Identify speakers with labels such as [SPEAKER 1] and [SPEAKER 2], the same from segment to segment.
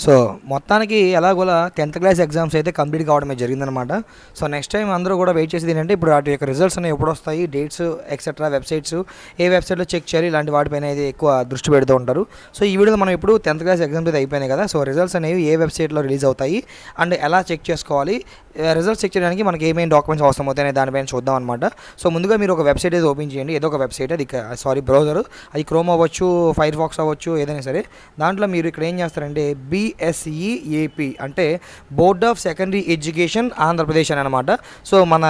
[SPEAKER 1] So మొత్తానికి ఎలాగోలా tenth class exams అయితే కంప్లీట్ కావడమే జరిగిందనమాట సో నెక్స్ట్ టైం అందరూ కూడా వెయిట్ చేసేది ఏంటంటే ఇప్పుడు వాటి యొక్క రిజల్ట్స్ అనేవి ఎప్పుడు వస్తాయి డేట్స్ ఎక్సెట్రా వెబ్సైట్స్ ఏ వెబ్సైట్లో చెక్ చేయాలి ఇలాంటి వాటిపైన అయితే ఎక్కువ దృష్టి పెడుతూ ఉంటారు. సో ఈ వీడియోలో మనం ఇప్పుడు టెన్త్ క్లాస్ ఎగ్జామ్స్ అయితే అయిపోయినాయి కదా సో రిజల్ట్స్ అనేవి ఏ వెబ్సైట్లో రిలీజ్ అవుతాయి అండ్ ఎలా చెక్ చేసుకోవాలి రిజల్ట్స్ చెక్ చేయడానికి మనకి ఏమేమి డాక్యుమెంట్స్ అవసరం అవుతాయి దానిపైన చూద్దాం అనమాట సో ముందుగా మీరు ఒక వెబ్సైట్ అయితే ఓపెన్ చేయండి ఏదో ఒక వెబ్సైట్ అది సారీ బ్రౌజర్ అది క్రోమ్ అవ్వచ్చు ఫైర్ ఫాక్స్ అవ్వచ్చు ఏదైనా సరే దాంట్లో మీరు ఇక్కడ ఏం చేస్తారంటే బీ ఏపీ అంటే board of secondary education Andhra Pradesh అని అనమాట సో మన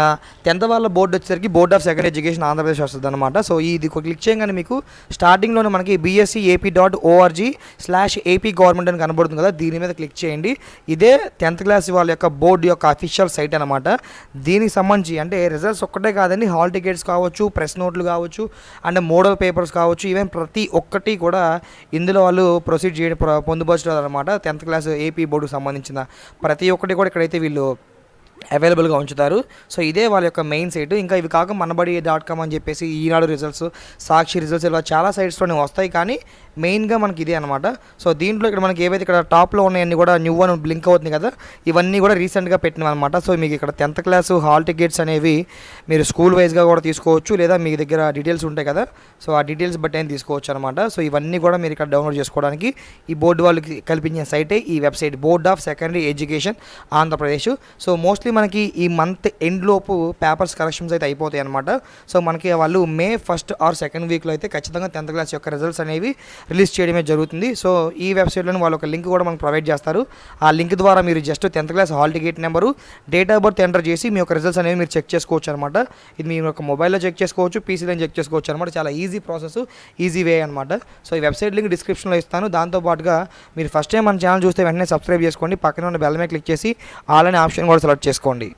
[SPEAKER 1] టెన్త్ వాళ్ళ బోర్డు వచ్చేసరికి board of secondary education Andhra Pradesh వస్తుంది అనమాట సో ఇది క్లిక్ చేయగానే మీకు స్టార్టింగ్లోనే మనకి BSE AP dot org slash AP government అని కనబడుతుంది కదా దీని మీద క్లిక్ చేయండి. ఇదే టెన్త్ క్లాస్ వాళ్ళ యొక్క బోర్డు యొక్క అఫీషియల్ సైట్ అనమాట దీనికి సంబంధించి అంటే రిజల్ట్స్ ఒక్కటే కాదండి హాల్ టికెట్స్ కావచ్చు ప్రెస్ నోట్లు కావచ్చు అండ్ మోడల్ పేపర్స్ కావచ్చు ఈవెన్ ప్రతి ఒక్కటి కూడా ఇందులో వాళ్ళు ప్రొసీడ్ చేయడం పొందుపరచడం అనమాట టెన్త్ క్లాస్ ఏపీ బోర్డుకు సంబంధించిన ప్రతి ఒక్కటి కూడా ఇక్కడైతే వీళ్ళు అవైలబుల్గా ఉంచుతారు. సో ఇదే వాళ్ళ యొక్క మెయిన్ సైట్. ఇంకా ఇవి కాక మనబడి డాట్ కామ్ అని చెప్పేసి ఈనాడు రిజల్ట్స్ సాక్షి రిజల్ట్స్ ఇలా చాలా సైట్స్లోనే వస్తాయి. కానీ మెయిన్గా మనకి ఇదే అనమాట సో దీంట్లో ఇక్కడ మనకి ఏవైతే ఇక్కడ టాప్లో ఉన్నాయన్నీ కూడా న్యూ వన్ బ్లింక్ అవుతుంది కదా ఇవన్నీ కూడా రీసెంట్గా పెట్టినవి అనమాట సో మీకు ఇక్కడ టెన్త్ క్లాస్ హాల్ టికెట్స్ అనేవి మీరు స్కూల్ వైజ్గా కూడా తీసుకోవచ్చు లేదా మీ దగ్గర డీటెయిల్స్ ఉంటాయి కదా సో ఆ డీటెయిల్స్ బట్టి అయినా తీసుకోవచ్చు అనమాట సో ఇవన్నీ కూడా మీరు ఇక్కడ డౌన్లోడ్ చేసుకోవడానికి ఈ బోర్డు వాళ్ళకి కల్పించిన సైటే ఈ website board of secondary education Andhra Pradesh. So mostly మనకి ఈ మంత్ ఎండ్ లోపు పేపర్స్ కరెక్షన్స్ అయితే అయిపోతాయి అనమాట సో మనకి వాళ్ళు మే ఫస్ట్ ఆర్ సెకండ్ వీక్లో అయితే ఖచ్చితంగా టెన్త్ క్లాస్ యొక్క రిజల్ట్స్ అనేవి రిలీజ్ చేయడమే జరుగుతుంది. సో ఈ వెబ్సైట్లోనే వాళ్ళు ఒక లింక్ కూడా మనకు ప్రొవైడ్ చేస్తారు. ఆ లింక్ ద్వారా మీరు just tenth class hall ticket number date of birth enter చేసి మీ యొక్క రిజల్ట్స్ అనేవి మీరు చెక్ చేసుకోవచ్చు అనమాట ఇది మీ యొక్క మొబైల్లో చెక్ చేసుకోవచ్చు పీసీలో చెక్ చేసుకోవచ్చు అనమాట చాలా ఈజీ ప్రాసెస్ ఈజీ వే అనమాట సో ఈ వెబ్సైట్ లింక్ డిస్క్రిప్షన్లో ఇస్తాను. దాంతోపాటుగా మీరు ఫస్ట్ టైం మన ఛానల్ చూస్తే వెంటనే సబ్స్క్రైబ్ చేసుకోండి. పక్కన ఉన్న బెల్ మీద క్లిక్ చేసి ఆల్ అనే ఆప్షన్ కూడా సెలెక్ట్ చేసుకోండి